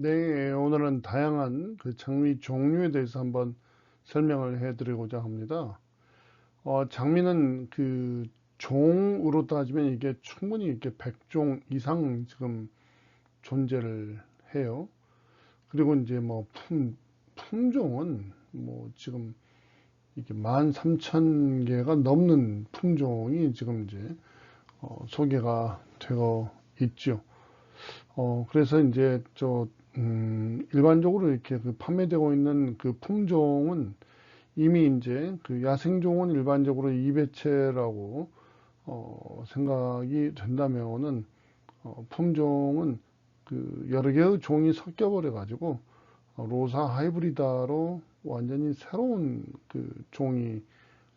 네, 오늘은 다양한 그 장미 종류에 대해서 한번 설명을 해 드리고자 합니다. 어, 장미는 그 종으로 따지면 이게 충분히 이렇게 100종 이상 지금 존재를 해요. 그리고 이제 뭐 품, 품종은 뭐 지금 이게 13,000개가 넘는 품종이 지금 이제 어, 소개가 되고 있죠. 어, 그래서 이제 저, 음, 일반적으로 이렇게 그 판매되고 있는 그 품종은 이미 이제 그 야생종은 일반적으로 이배체라고 어, 생각이 된다면은 어, 품종은 그 여러 개의 종이 섞여 버려 가지고 어, 로사 하이브리다로 완전히 새로운 그 종이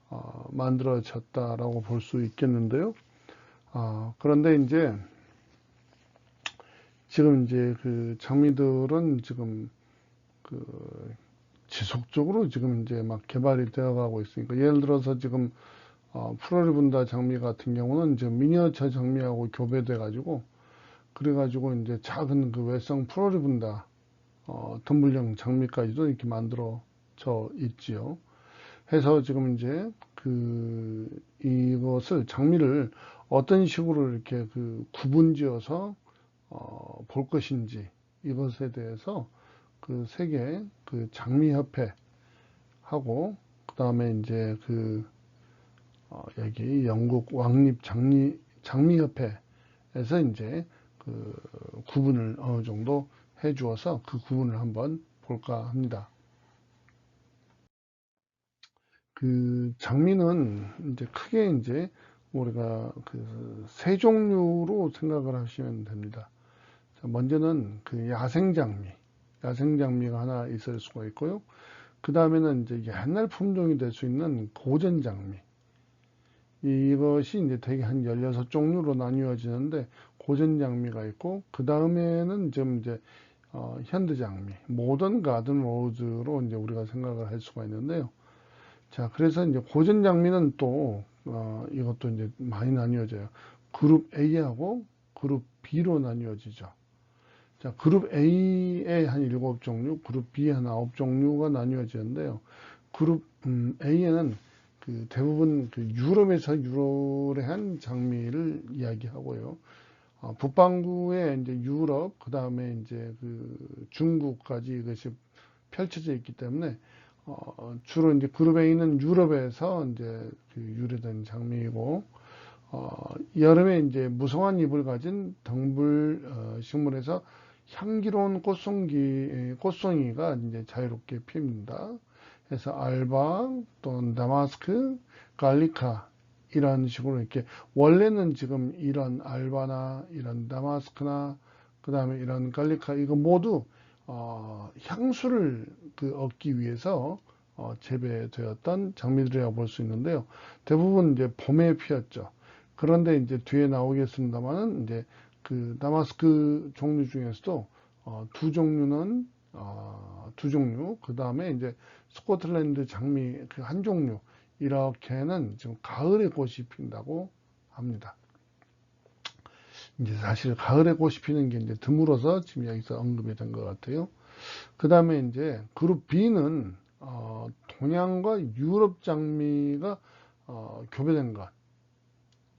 어, 만들어졌다라고 볼 수 있겠는데요. 아, 그런데 이제 지금 이제 그 장미들은 지금 그 지속적으로 지금 이제 막 개발이 되어 가고 있으니까 예를 들어서 지금 어, 프로리분다 장미 같은 경우는 이제 미니어처 장미하고 교배돼 가지고 그래 가지고 이제 작은 그 외성 프로리분다 어, 덤불형 장미까지도 이렇게 만들어져 있지요. 해서 지금 이제 그 이것을 장미를 어떤 식으로 이렇게 그 구분지어서 어, 볼 것인지 이것에 대해서 그 세계 그 장미협회 하고 그 다음에 이제 그 어, 여기 영국 왕립 장미 장미협회에서 이제 그 구분을 어느 정도 해 주어서 그 구분을 한번 볼까 합니다. 그 장미는 이제 크게 이제 우리가 그 세 종류로 생각을 하시면 됩니다. 먼저는 그 야생장미, 야생장미가 하나 있을 수가 있고요. 그 다음에는 이제 옛날 품종이 될 수 있는 고전장미. 이것이 이제 되게 한 16종류로 나뉘어지는데, 고전장미가 있고, 그 다음에는 좀 이제, 어, 현대장미, 모던 가든 로즈로 이제 우리가 생각을 할 수가 있는데요. 자, 그래서 이제 고전장미는 또, 어, 이것도 이제 많이 나뉘어져요. 그룹 A하고 그룹 B로 나뉘어지죠. 자, 그룹 A에 한 7종류, 그룹 B에 한 9종류가 나뉘어지는데요. 그룹 음, A에는 그 대부분 그 유럽에서 유로레한 장미를 이야기하고요. 어, 북반구에 이제 유럽, 그 다음에 이제 그 중국까지 이것이 펼쳐져 있기 때문에 어, 주로 이제 그룹 A는 유럽에서 이제 그 유래된 장미이고 어, 여름에 이제 무성한 잎을 가진 덩불 어, 식물에서 향기로운 꽃송기, 꽃송이가 이제 자유롭게 피웁니다. 그래서 알바, 또 다마스크, 갈리카, 이런 식으로 이렇게, 원래는 지금 이런 알바나, 이런 다마스크나, 그 다음에 이런 갈리카, 이거 모두, 어, 향수를 그 얻기 위해서, 어, 재배되었던 장미들이라고 볼 수 있는데요. 대부분 이제 봄에 피었죠. 그런데 이제 뒤에 나오겠습니다만은 이제 그 다마스크 종류 중에서도 어, 두 종류는 어, 두 종류 그 다음에 이제 스코틀랜드 장미 그 한 종류 이렇게는 지금 가을에 꽃이 핀다고 합니다. 이제 사실 가을에 꽃이 피는 게 이제 드물어서 지금 여기서 언급이 된 것 같아요. 그 다음에 이제 그룹 B는 어, 동양과 유럽 장미가 어, 교배된 것.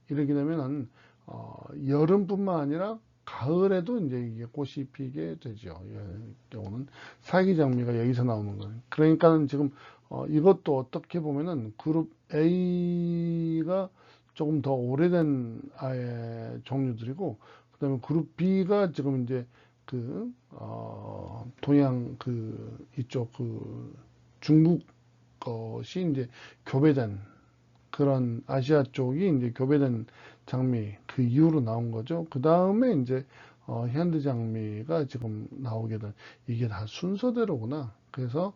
이렇게 되면은 어, 여름뿐만 아니라 가을에도 이제 이게 꽃이 피게 되죠. 이 경우는 사기 장미가 여기서 나오는 거예요. 그러니까는 지금 어, 이것도 어떻게 보면은 그룹 A가 조금 더 오래된 아예 종류들이고 그다음에 그룹 B가 지금 이제 그 어, 동양 그 이쪽 그 중국 것이 이제 교배된 그런 아시아 쪽이 이제 교배된 장미 그 이후로 나온 거죠. 그 다음에 이제 어, 현대 장미가 지금 나오게 된 이게 다 순서대로구나. 그래서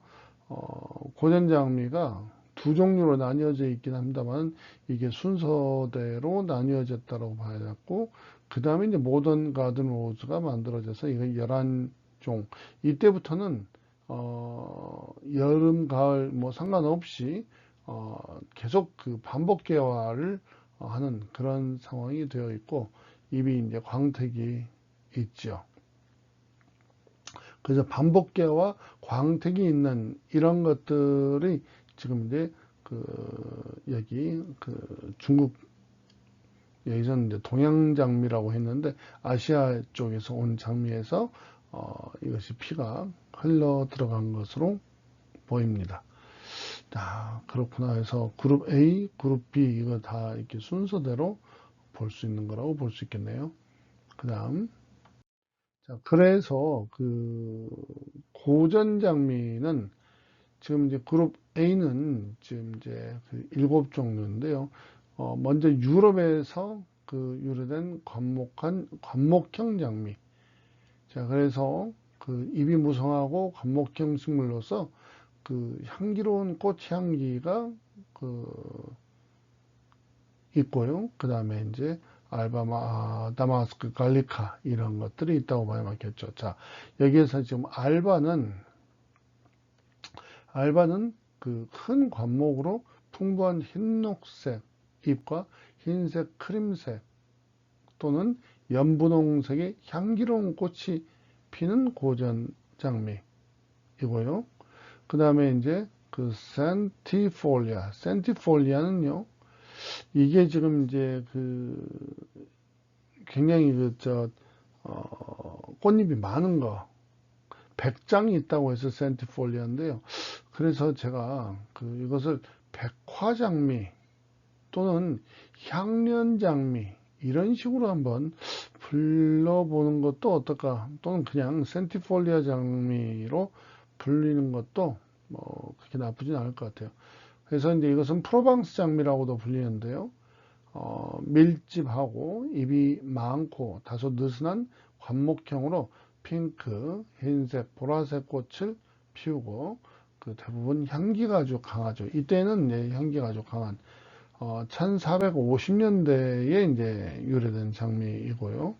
어, 고전 장미가 두 종류로 나뉘어져 있긴 합니다만 이게 순서대로 나뉘어졌다고 봐야겠고 그 다음에 이제 모던 가든 로즈가 만들어져서 이거 11종 이때부터는 어, 여름 가을 뭐 상관없이 어, 계속 그 반복 개화를 하는 그런 상황이 되어 있고 입이 이제 광택이 있죠. 그래서 반복계와 광택이 있는 이런 것들이 지금 이제 그 여기 그 중국 여기서는 이제 동양 장미라고 했는데 아시아 쪽에서 온 장미에서 어 이것이 피가 흘러 들어간 것으로 보입니다. 자, 그렇구나 해서 그룹 A, 그룹 B 이거 다 이렇게 순서대로 볼 수 있는 거라고 볼 수 있겠네요. 그 다음. 자, 그래서 그 고전 장미는 지금 이제 그룹 A는 지금 이제 그 일곱 종류인데요. 어, 먼저 유럽에서 그 유래된 관목한, 관목형 장미. 자, 그래서 그 잎이 무성하고 관목형 식물로서 그 향기로운 꽃 향기가 그 있고요. 그 다음에 이제 알바마, 다마스크, 갈리카 이런 것들이 있다고 봐야 맞겠죠. 자, 여기에서 지금 알바는 알바는 그 큰 관목으로 풍부한 흰녹색 잎과 흰색 크림색 또는 연분홍색의 향기로운 꽃이 피는 고전 장미이고요. 그 다음에 이제 그 센티폴리아, 센티폴리아는요, 이게 지금 이제 그 굉장히 그 저, 어, 꽃잎이 많은 거, 100장이 있다고 해서 센티폴리아인데요. 그래서 제가 그 이것을 백화장미 또는 향년장미 이런 식으로 한번 불러보는 것도 어떨까? 또는 그냥 센티폴리아 장미로 불리는 것도 뭐 그렇게 나쁘진 않을 것 같아요. 그래서 이제 이것은 프로방스 장미라고도 불리는데요. 어, 밀집하고 잎이 많고 다소 느슨한 관목형으로 핑크, 흰색, 보라색 꽃을 피우고 그 대부분 향기가 아주 강하죠. 이때는 네, 향기가 아주 강한 어, 1450년대에 이제 유래된 장미이고요.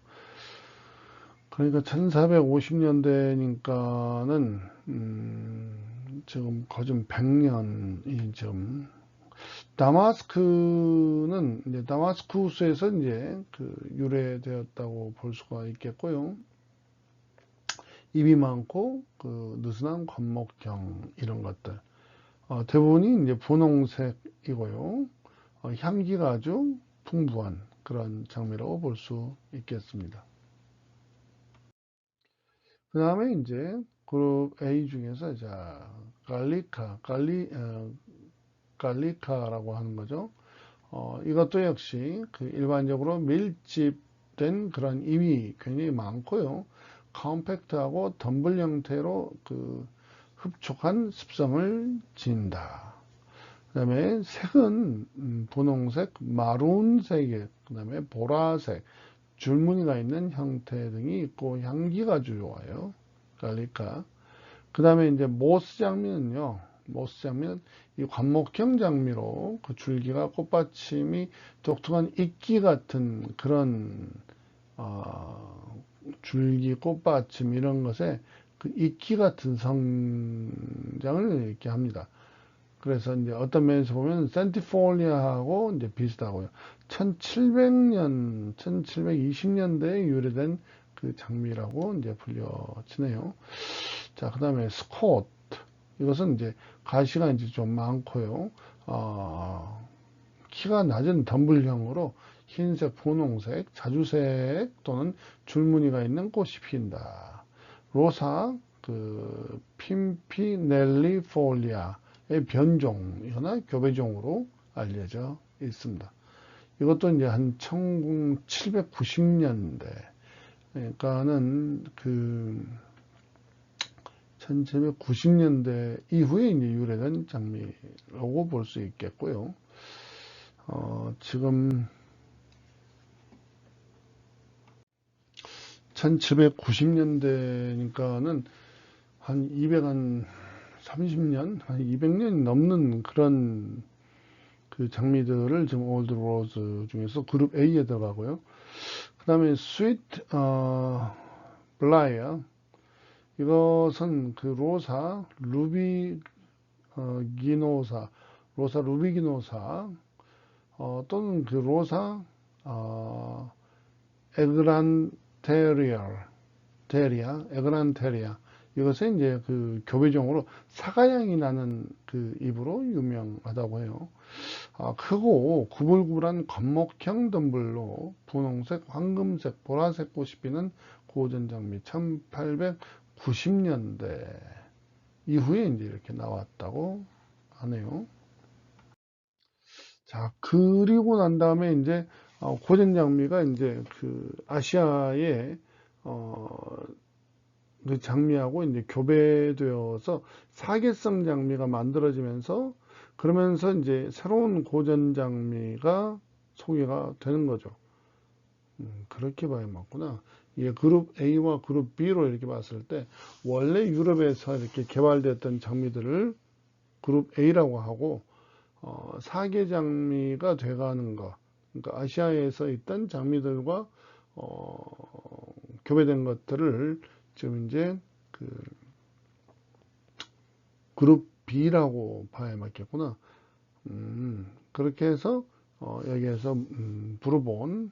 그러니까 1450년대니까는 음, 지금 거진 100년이 지금 다마스크는 이제 다마스쿠스에서 이제 그 유래되었다고 볼 수가 있겠고요. 입이 많고 그 느슨한 관목형 이런 것들 어, 대부분이 이제 분홍색이고요. 어, 향기가 아주 풍부한 그런 장미라고 볼 수 있겠습니다. 그 다음에 이제 그룹 A 중에서 자 갈리카, 갈리 어, 갈리카라고 하는 거죠. 어, 이것도 역시 그 일반적으로 밀집된 그런 잎이 굉장히 많고요. 컴팩트하고 덤블 형태로 그 흡족한 습성을 지닌다. 그 다음에 색은 음, 분홍색, 마룬색에 그 다음에 보라색, 줄무늬가 있는 형태 등이 있고 향기가 좋아요. 갈리카. 그 다음에 이제 모스 장미는요. 모스 장미는 이 관목형 장미로 그 줄기가 꽃받침이 독특한 이끼 같은 그런 어, 줄기 꽃받침 이런 것에 그 이끼 같은 성장을 이렇게 합니다. 그래서 이제 어떤 면에서 보면 센티폴리아하고 이제 비슷하고요. 1700년, 1720년대에 유래된 그 장미라고 이제 불려지네요. 자, 그 다음에 스콧. 이것은 이제 가시가 이제 좀 많고요. 어, 키가 낮은 덤블형으로 흰색, 분홍색, 자주색 또는 줄무늬가 있는 꽃이 핀다. 로사, 그, 핀피넬리폴리아. 변종이거나 교배종으로 알려져 있습니다. 이것도 이제 한 1790년대, 그러니까는 그 1790년대 이후에 이제 유래된 장미라고 볼 수 있겠고요. 어, 지금 1790년대니까는 한 200한 30년, 한 200년이 넘는 그런 그 장미들을 지금 올드 로즈 중에서 그룹 A에 들어가고요. 그 다음에 스위트 어, 블라이어 이것은 그 로사 루비 어, 기노사 로사 루비 기노사 어, 또는 그 로사 어, 에그란테리아 테리아 에그란테리아 이것은 이제 그 교배종으로 사과향이 나는 그 잎으로 유명하다고 해요. 아, 크고 구불구불한 관목형 덤불로 분홍색, 황금색, 보라색 꽃이 피는 고전장미 1890년대 이후에 이제 이렇게 나왔다고 하네요. 자, 그리고 난 다음에 이제 어, 고전장미가 이제 그 아시아의 어, 그 장미하고 이제 교배되어서 사계성 장미가 만들어지면서 그러면서 이제 새로운 고전 장미가 소개가 되는 거죠. 음, 그렇게 봐야 맞구나. 이게 그룹 A와 그룹 B로 이렇게 봤을 때 원래 유럽에서 이렇게 개발됐던 장미들을 그룹 A라고 하고 어, 사계 장미가 돼가는 거. 그러니까 아시아에서 있던 장미들과 어, 교배된 것들을 지금 이제 그 그룹 B라고 봐야 맞겠구나. 음, 그렇게 해서 어, 여기에서 음, 부르본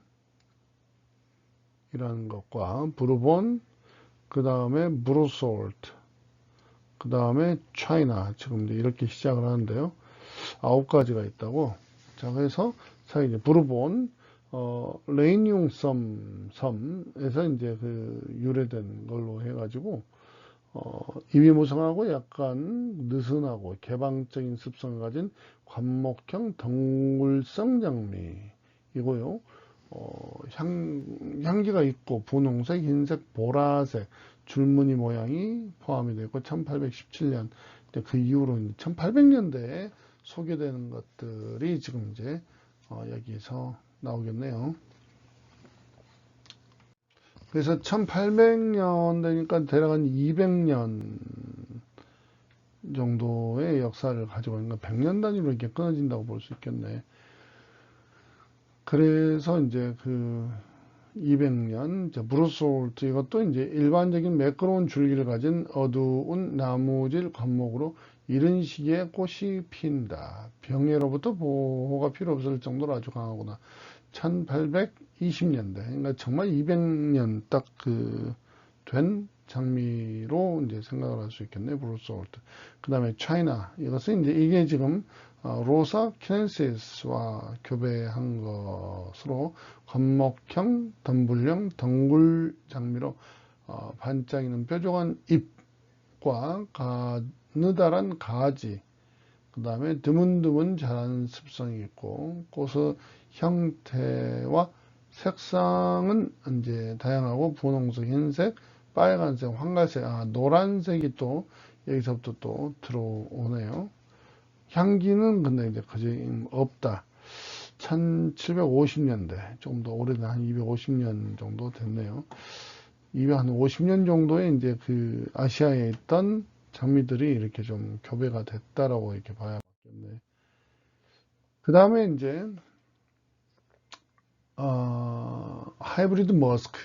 이라는 것과 부르본 그 다음에 브루솔트 그 다음에 차이나 지금 이렇게 시작을 하는데요. 아홉 가지가 있다고. 자 그래서 자 이제 부르본 어, 레이니움 섬, 섬에서 이제 그 유래된 걸로 해가지고, 어, 입이 무성하고 약간 느슨하고 개방적인 습성을 가진 관목형 덩굴성 장미이고요. 어, 향, 향기가 있고 분홍색, 흰색, 보라색 줄무늬 모양이 포함이 되고 1817년 그 이후로 1800년대에 소개되는 것들이 지금 이제 어, 여기서 나오겠네요. 그래서 1800년 되니까 대략 한 200년 정도의 역사를 가지고 있는 거 100년 단위로 이렇게 끊어진다고 볼 수 있겠네. 그래서 이제 그 200년 브루솔트 이것도 이제 일반적인 매끄러운 줄기를 가진 어두운 나무질 관목으로 이런 시기에 꽃이 핀다. 병해로부터 보호가 필요 없을 정도로 아주 강하구나. 1820년대, 그러니까 정말 200년 딱 그 된 장미로 이제 생각을 할 수 있겠네, 브루솔트. 그 다음에 차이나, 이것은 이제 이게 지금 어, 로사 키넨시스와 교배한 것으로 관목형, 덤불형, 덩굴 장미로 어, 반짝이는 뾰족한 잎과 가 느다란 가지, 그 다음에 드문드문 자라는 습성이 있고 꽃의 형태와 색상은 이제 다양하고 분홍색, 흰색, 빨간색, 황갈색, 아 노란색이 또 여기서부터 또 들어오네요. 향기는 근데 이제 그지 없다. 1750년대 조금 더 오래된 한 250년 정도 됐네요. 250년 정도에 이제 그 아시아에 있던 장미들이 이렇게 좀 교배가 됐다라고 이렇게 봐야 맞겠네. 그 다음에 이제 어, 하이브리드 머스크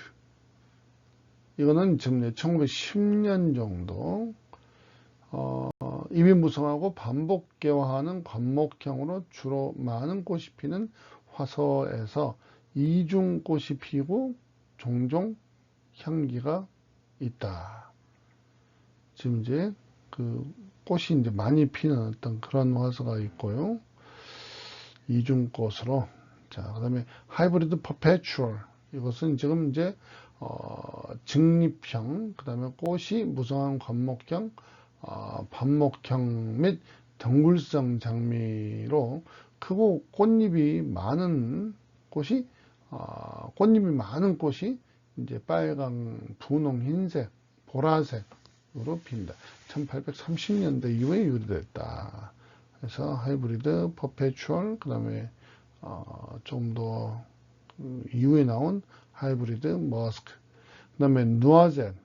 이거는 지금 1910년 정도 어, 입이 무성하고 반복 개화하는 관목형으로 주로 많은 꽃이 피는 화서에서 이중 꽃이 피고 종종 향기가 있다. 지금 이제 그 꽃이 이제 많이 피는 어떤 그런 화서가 있고요. 이중꽃으로. 자, 그 다음에 하이브리드 퍼페추얼. 이것은 지금 이제, 어, 직립형, 그 다음에 꽃이 무성한 관목형, 어, 반목형 및 덩굴성 장미로 크고 꽃잎이 많은 꽃이, 어, 꽃잎이 많은 꽃이 이제 빨강, 분홍, 흰색, 보라색 으로 핀다. 1830년대 이후에 유래됐다. 그래서 하이브리드, 퍼페추얼, 그 다음에 어, 좀더 그 이후에 나온 하이브리드, 머스크, 그 다음에 누아젯.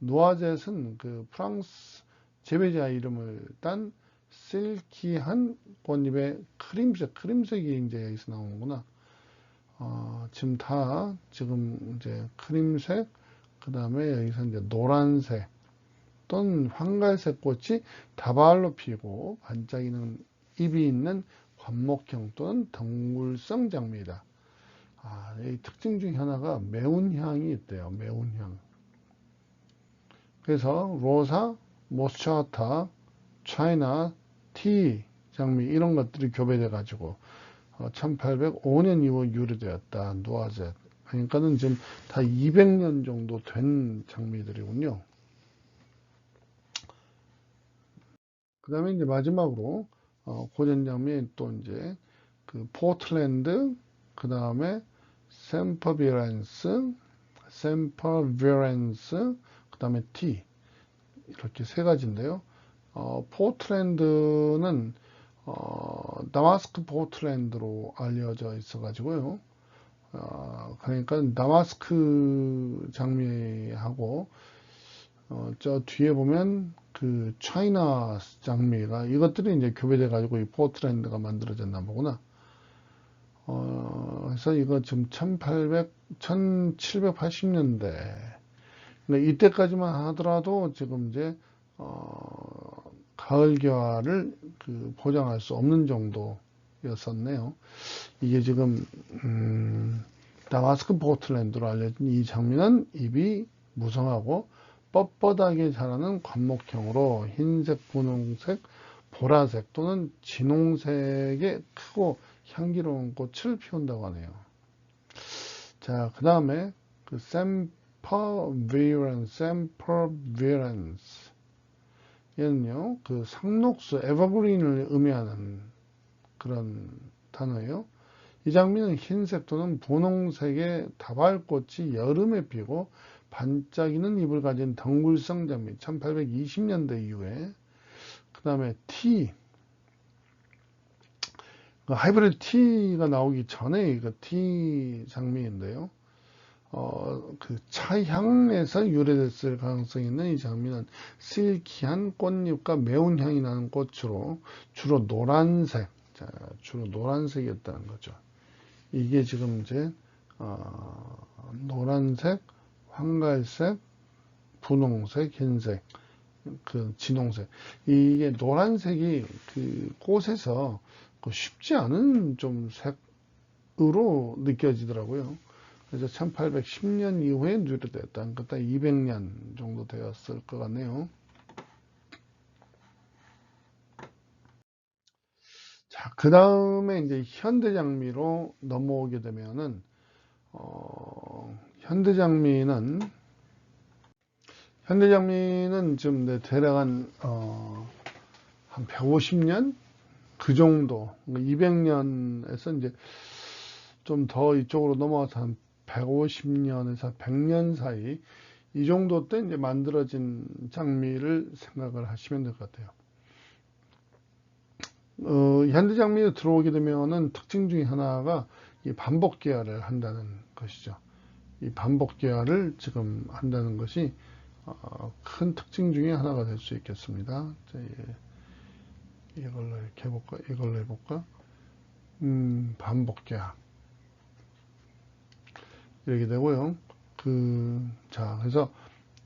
누아젯은 그 프랑스 재배자 이름을 딴 실키한 꽃잎의 크림색, 크림색이 이제 여기서 나오는구나. 어, 지금 다 지금 이제 크림색, 그 다음에 여기서 이제 노란색 또는 황갈색 꽃이 다발로 피고 반짝이는 잎이 있는 관목형 또는 덩굴성 장미이다. 아, 이 특징 중 하나가 매운 향이 있대요. 매운 향. 그래서 로사, 모스차타, 차이나, 티 장미 이런 것들이 교배돼 가지고 1805년 이후 유래되었다. 노아젯. 그러니까는 지금 다 200년 정도 된 장미들이군요. 그 다음에 이제 마지막으로 어, 고전 장미 또 이제 그 포틀랜드 그 다음에 샘퍼비렌스 샘퍼비렌스 그 다음에 티 이렇게 세 가지인데요. 어, 포틀랜드는 어, 다마스크 포틀랜드로 알려져 있어 가지고요. 어, 그러니까 다마스크 장미하고 어, 저 뒤에 보면 그 차이나 장미가 이것들이 이제 교배돼 가지고 이 포트랜드가 만들어졌나 보구나. 어, 그래서 이거 지금 1800, 1780년대. 근데 이때까지만 하더라도 지금 이제, 어, 가을 개화를 그 보장할 수 없는 정도였었네요. 이게 지금, 음, 다마스크 포틀랜드로 알려진 이 장미는 잎이 무성하고 뻣뻣하게 자라는 관목형으로 흰색, 분홍색, 보라색 또는 진홍색의 크고 향기로운 꽃을 피운다고 하네요. 자, 그 다음에 그 sempervirens, sempervirens 얘는요, 그 상록수, 에버그린을 의미하는 그런 단어예요. 이 장미는 흰색 또는 분홍색의 다발꽃이 여름에 피고 반짝이는 잎을 가진 덩굴성 장미 1820년대 이후에 그 다음에 티그 하이브리드 티가 나오기 전에 그티 장미인데요. 어, 그 차향에서 유래됐을 가능성이 있는 이 장미는 실키한 꽃잎과 매운 향이 나는 꽃으로 주로 노란색, 자, 주로 노란색이었다는 거죠. 이게 지금 이제, 어, 노란색, 황갈색, 분홍색, 흰색, 그 진홍색. 이게 노란색이 그 꽃에서 그 쉽지 않은 좀 색으로 느껴지더라고요. 그래서 1810년 이후에 유래됐다. 그때 200년 정도 되었을 것 같네요. 자, 그 다음에 이제 현대 장미로 넘어오게 되면은, 어, 현대장미는 현대장미는 지금 네, 대략 한, 어, 한 150년? 그 정도, 200년에서 이제 좀 더 이쪽으로 넘어가서 한 150년에서 100년 사이, 이 정도 때 이제 만들어진 장미를 생각을 하시면 될 것 같아요. 어, 현대 장미에 들어오게 되면은 특징 중에 하나가 이 반복 계열을 한다는 것이죠. 이 반복 계열을 지금 한다는 것이 어, 큰 특징 중에 하나가 될 수 있겠습니다. 이걸로 이렇게 해볼까? 이걸로 해볼까? 음, 반복 계열. 이렇게 되고요. 그, 자, 그래서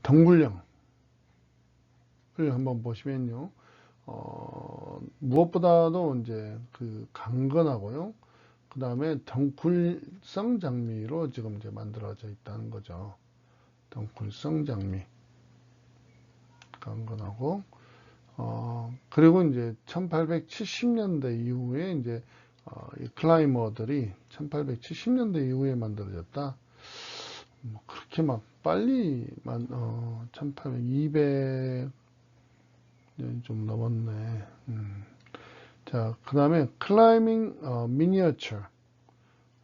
덩굴령을 한번 보시면요. 어, 무엇보다도 이제 그 강건하고요. 그 다음에 덩굴성 장미로 지금 이제 만들어져 있다는 거죠. 덩굴성 장미. 강건하고, 어, 그리고 이제 1870년대 이후에 이제, 어, 이 클라이머들이 1870년대 이후에 만들어졌다. 뭐 그렇게 막 빨리 만, 어, 1800, 200, 좀 넘었네. 음. 자, 그 다음에 클라이밍 어, 미니어처.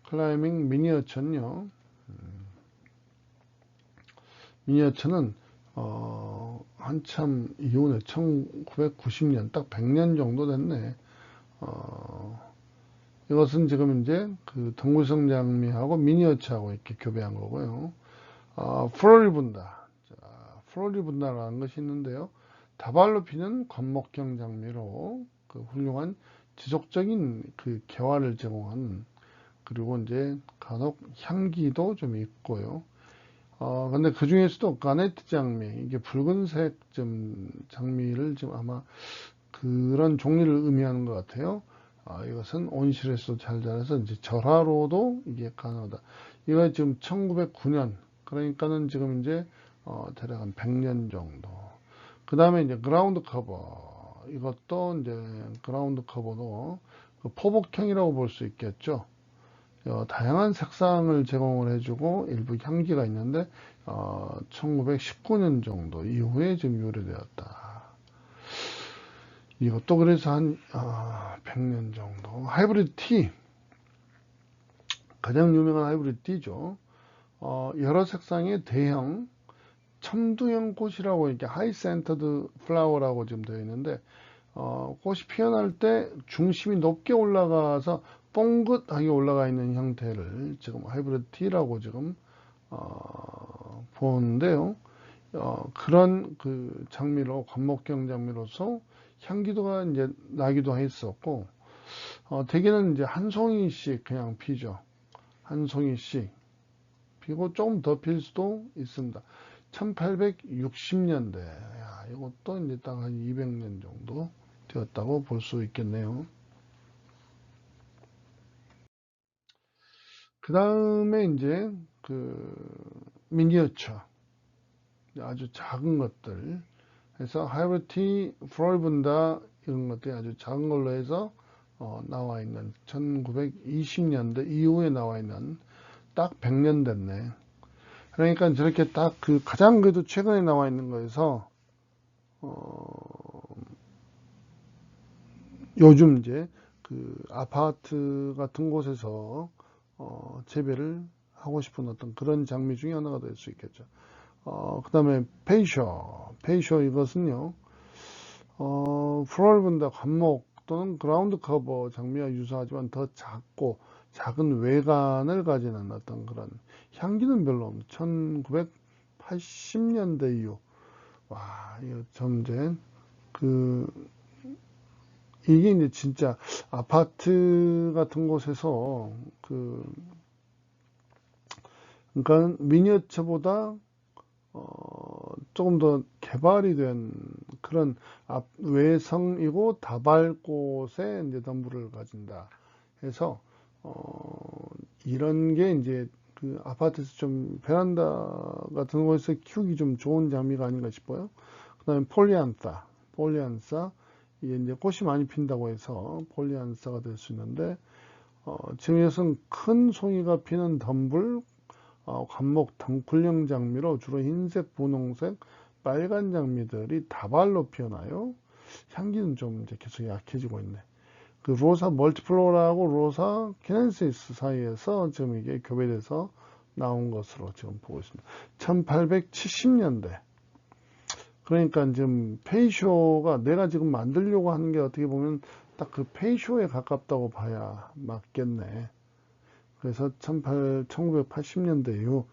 클라이밍 미니어처는요. 음, 미니어처는 어, 한참 이후에 1990년 딱 100년 정도 됐네. 어, 이것은 지금 이제 그 동굴성 장미하고 미니어처하고 이렇게 교배한 거고요. 어, 프로리 분다. 자, 프로리 분다라는 것이 있는데요. 다발로 피는 관목형 장미로 그 훌륭한 지속적인 그 개화를 제공한 그리고 이제 간혹 향기도 좀 있고요. 어, 근데 그 중에서도 가네트 장미, 이게 붉은색 좀 장미를 지금 아마 그런 종류를 의미하는 것 같아요. 아, 이것은 온실에서 잘 자라서 이제 절하로도 이게 가능하다. 이거 지금 1909년, 그러니까는 지금 이제, 어, 대략 한 100년 정도. 그 다음에 이제 그라운드 커버. 이것도 이제 그라운드 커버도 그 포복형이라고 볼 수 있겠죠. 어, 다양한 색상을 제공을 해주고 일부 향기가 있는데 어, 1919년 정도 이후에 지금 유래되었다. 이것도 그래서 한 어, 100년 정도. 하이브리드 T 가장 유명한 하이브리드 T죠. 어, 여러 색상의 대형 첨두형 꽃이라고 이렇게 하이 센터드 플라워라고 지금 되어 있는데 어, 꽃이 피어날 때 중심이 높게 올라가서 뽕긋하게 올라가 있는 형태를 지금 하이브리드 T라고 지금 어, 보는데요. 어, 그런 그 장미로 관목경 장미로서 향기도가 이제 나기도 했었고 어, 대개는 이제 한 송이씩 그냥 피죠. 한 송이씩 피고 좀 더 필 수도 있습니다. 1860년대 야, 이것도 이제 딱 한 200년 정도 되었다고 볼 수 있겠네요. 그 다음에 이제 그 미니어처 아주 작은 것들 해서 하이브티 프로이분다 이런 것들이 아주 작은 걸로 해서 어, 나와 있는 1920년대 이후에 나와 있는 딱 100년 됐네. 그러니까 저렇게 딱 그 가장 그래도 최근에 나와 있는 거에서 어, 요즘 이제 그 아파트 같은 곳에서 어, 재배를 하고 싶은 어떤 그런 장미 중에 하나가 될 수 있겠죠. 어, 그 다음에 페이셔. 페이셔 이것은요, 어, 플로럴분다 관목 또는 그라운드 커버 장미와 유사하지만 더 작고 작은 외관을 가지는 어떤 그런 향기는 별로 없는 1980년대 이후. 와 이거 점점 그 이게 이제 진짜 아파트 같은 곳에서 그 그러니까 미니어처보다 어 조금 더 개발이 된 그런 앞 외성이고 다발꽃에 이제 덤불을 가진다 해서 어, 이런 게 이제 그 아파트에서 좀 베란다 같은 곳에서 키우기 좀 좋은 장미가 아닌가 싶어요. 그 다음에 폴리안사, 폴리안사, 이게 이제 꽃이 많이 핀다고 해서 폴리안사가 될 수 있는데, 어, 지금 이것은 큰 송이가 피는 덤불, 어, 관목 덩굴형 장미로 주로 흰색, 분홍색, 빨간 장미들이 다발로 피어나요. 향기는 좀 이제 계속 약해지고 있네. 그 로사 멀티플로라하고 로사 키넨시스 사이에서 지금 이게 교배돼서 나온 것으로 지금 보고 있습니다. 1870년대. 그러니까 지금 페이쇼가 내가 지금 만들려고 하는 게 어떻게 보면 딱 그 페이쇼에 가깝다고 봐야 맞겠네. 그래서 18, 1980년대 이후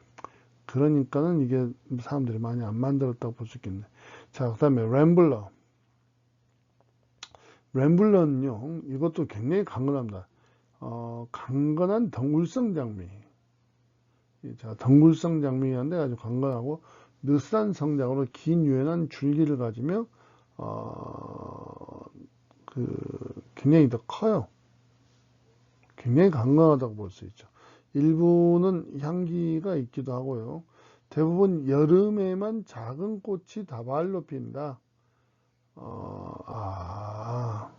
그러니까는 이게 사람들이 많이 안 만들었다고 볼 수 있겠네. 자, 그 다음에 램블러. 램블런요, 이것도 굉장히 강건합니다. 어, 강건한 덩굴성 장미. 자, 덩굴성 장미인데 아주 강건하고 느슨한 성장으로 긴 유연한 줄기를 가지며 어, 그 굉장히 더 커요. 굉장히 강건하다고 볼 수 있죠. 일부는 향기가 있기도 하고요. 대부분 여름에만 작은 꽃이 다발로 핀다. 어, 아,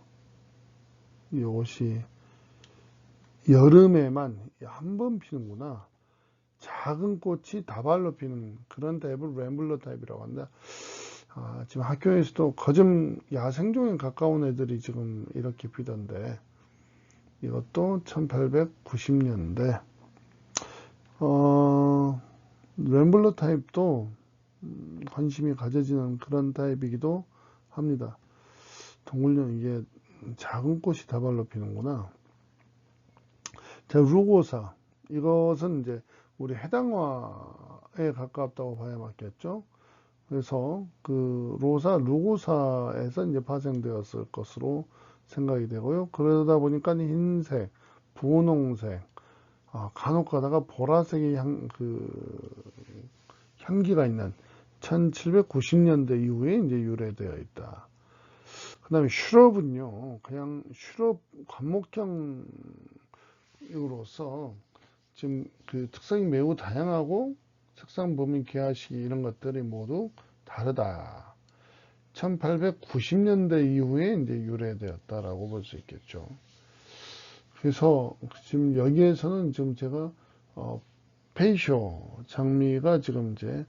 이것이 여름에만 한 번 피는구나. 작은 꽃이 다발로 피는 그런 타입을 램블러 타입이라고 한다. 아, 지금 학교에서도 거점 야생종에 가까운 애들이 지금 이렇게 피던데 이것도 1890년대 어, 램블러 타입도 음, 관심이 가져지는 그런 타입이기도 합니다. 동물령 이게 작은 꽃이 다발로 피는구나. 자, 루고사. 이것은 이제 우리 해당화에 가깝다고 봐야 맞겠죠. 그래서 그 로사, 루고사에서 이제 파생되었을 것으로 생각이 되고요. 그러다 보니까 흰색, 분홍색, 아, 간혹 가다가 보라색의 향, 그, 향기가 있는 1790년대 이후에 이제 유래되어 있다. 그 다음에 슈럽은요, 그냥 슈럽 관목형으로서 지금 그 특성이 매우 다양하고 색상 범위 개화시기 이런 것들이 모두 다르다. 1890년대 이후에 이제 유래되었다라고 볼 수 있겠죠. 그래서 지금 여기에서는 지금 제가 어, 페이쇼 장미가 지금 이제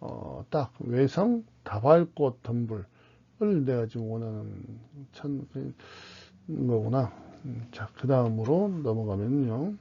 어, 딱 외성 다발꽃 덤불을 내가 지금 원하는 천 그, 거구나. 음, 자, 그 다음으로 넘어가면요.